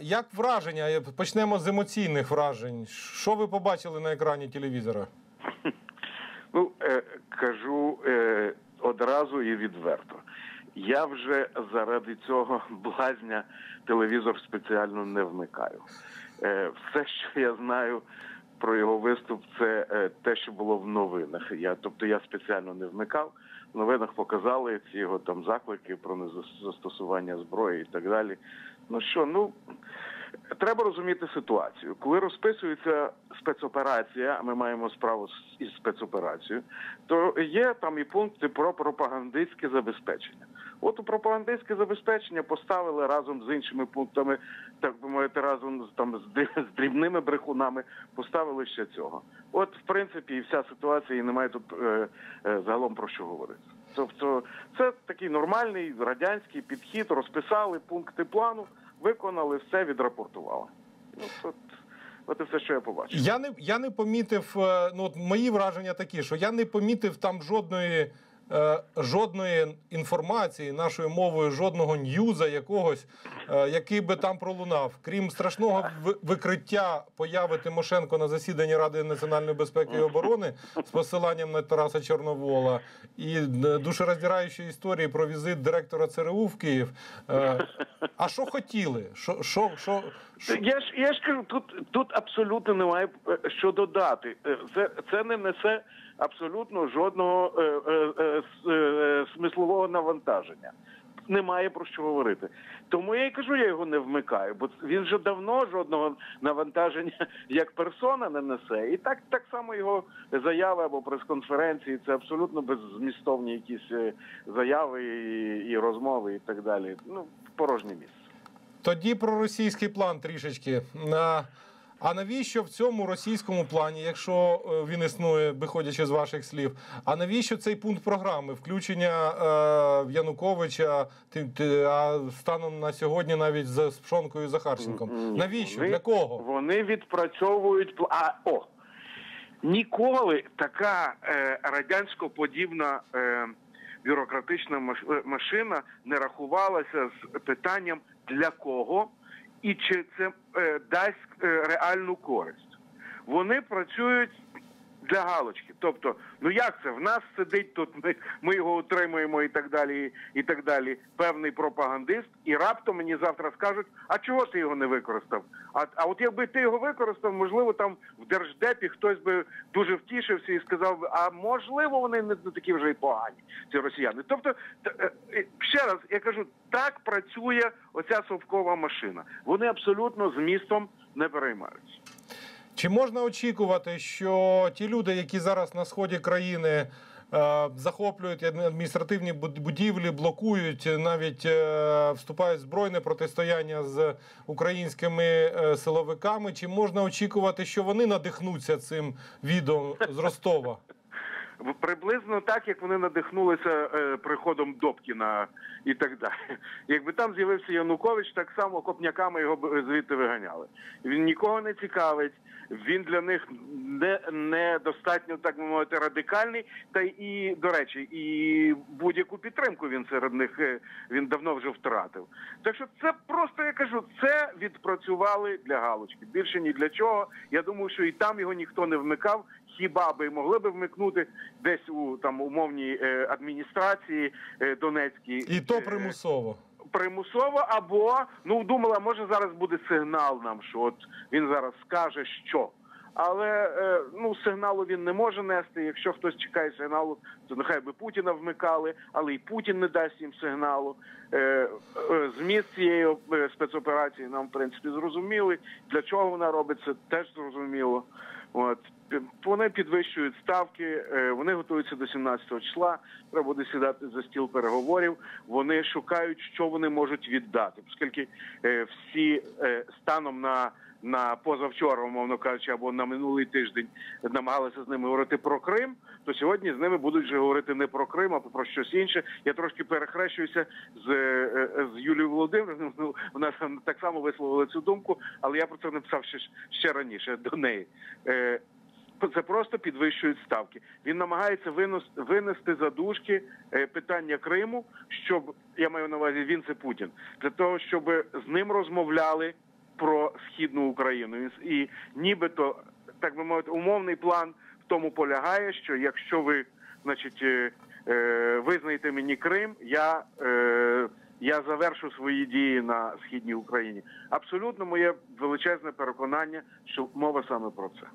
Як враження? Почнемо з емоційних вражень. Що ви побачили на екрані телевізора? Ну, е, кажу е, одразу і відверто. Я вже заради цього блазня телевізор спеціально не вмикаю. Е, все, що я знаю про його виступ, це те, що було в новинах. Я, тобто я спеціально не вмикав. В новинах показали ці його там заклики про незастосування зброї і так далі. Ну що, ну треба розуміти ситуацію. Коли розписується спецоперація, а ми маємо справу із спецоперацією, то є там і пункти про пропагандистське забезпечення. От у пропагандистське забезпечення поставили разом з іншими пунктами, так би мовити, разом з там з, дрібними брехунами, поставили ще цього. От, в принципі, і вся ситуація, і немає тут е, е, загалом про що говорити. Тобто, це такий нормальний радянський підхід, розписали пункти плану, виконали все, відрапортували. Ну, от, от і все, що я побачив. Я не, я не помітив, е, ну от мої враження такі, що я не помітив там жодної. Е, Жодної інформації нашою мовою, жодного ньюза якогось, е, який би там пролунав, крім страшного викриття появи Тимошенко на засіданні Ради національної безпеки і оборони з посиланням на Тараса Чорновола і е, душероздираючої історії про візит директора ЦРУ в Київ. А що хотіли? Що, що, що, що? Я ж я ж кажу, тут тут абсолютно немає що додати. Це це не несе абсолютно жодного е, е, е, смислового навантаження. Немає про що говорити. Тому я й кажу, я його не вмикаю, бо він вже давно жодного навантаження як персона не несе. І так так само його заяви або прес-конференції це абсолютно беззмістовні якісь заяви і, і розмови, і так далі. Ну, порожнє місце. Тоді про російський план трішечки. А, а навіщо в цьому російському плані, якщо е, він існує, виходячи з ваших слів, а навіщо цей пункт програми? Включення е, Януковича, ти- ти- а станом на сьогодні навіть з Пшонкою Захарченком? Навіщо? вони- Для кого? Вони відпрацьовують а о. Ніколи така е, радянсько-подібна е, бюрократична е, машина не рахувалася з питанням для кого і чи це е, дасть е, реальну користь. Вони працюють для галочки. Тобто, ну як це? В нас сидить тут, ми, ми його утримуємо і так далі, і так далі. Певний пропагандист, і раптом мені завтра скажуть, а чого ти його не використав? А, а от якби ти його використав, можливо, там в держдепі хтось би дуже втішився і сказав, а можливо, вони не, такі вже й погані, ці росіяни. Тобто, е, ще раз я кажу, так працює оця совкова машина. Вони абсолютно змістом не переймаються. Чи можна очікувати, що ті люди, які зараз на сході країни е, захоплюють адміністративні буд- будівлі, блокують, навіть е, вступають в збройне протистояння з українськими е, силовиками, чи можна очікувати, що вони надихнуться цим відео з Ростова? Приблизно так, як вони надихнулися е, приходом Добкіна і так далі. Якби там з'явився Янукович, так само копняками його звідти виганяли. Він нікого не цікавить, він для них не, не достатньо, так би мовити, радикальний. Та і, до речі, і будь-яку підтримку він серед них е, він давно вже втратив. Так що це просто я кажу, це відпрацювали для галочки. Більше ні для чого. Я думаю, що і там його ніхто не вмикав. Хіба би могли би вмикнути десь у там умовній е, адміністрації е, Донецькій І то е, примусово. примусово, або ну думала, може зараз буде сигнал нам, що от він зараз скаже, що. Але е, ну сигналу він не може нести. Якщо хтось чекає сигналу, то нехай би Путіна вмикали, але і Путін не дасть їм сигналу. Е, е, зміст цієї спецоперації нам в принципі зрозуміли. Для чого вона робиться, теж зрозуміло. Вони підвищують ставки, е, вони готуються до 17 числа. Треба буде сідати за стіл переговорів. Вони шукають, що вони можуть віддати, оскільки е, всі е, станом на на позавчора, умовно кажучи, або на минулий тиждень намагалися з ними говорити про Крим, то сьогодні з ними будуть вже говорити не про Крим, а про щось інше. Я трошки перехрещуюся з, з Юлією Володимирівною. Ну, вона так само висловила цю думку, але я про це написав ще, ще раніше до неї. Це просто підвищують ставки. Він намагається винести за дужки е, питання Криму, щоб я маю на увазі він це Путін, для того, щоб з ним розмовляли про східну Україну. І, нібито так би мовити, умовний план в тому полягає, що якщо ви, значить, е, е, визнаєте мені Крим, я. Я завершу свої дії на східній Україні. Абсолютно моє величезне переконання, що мова саме про це.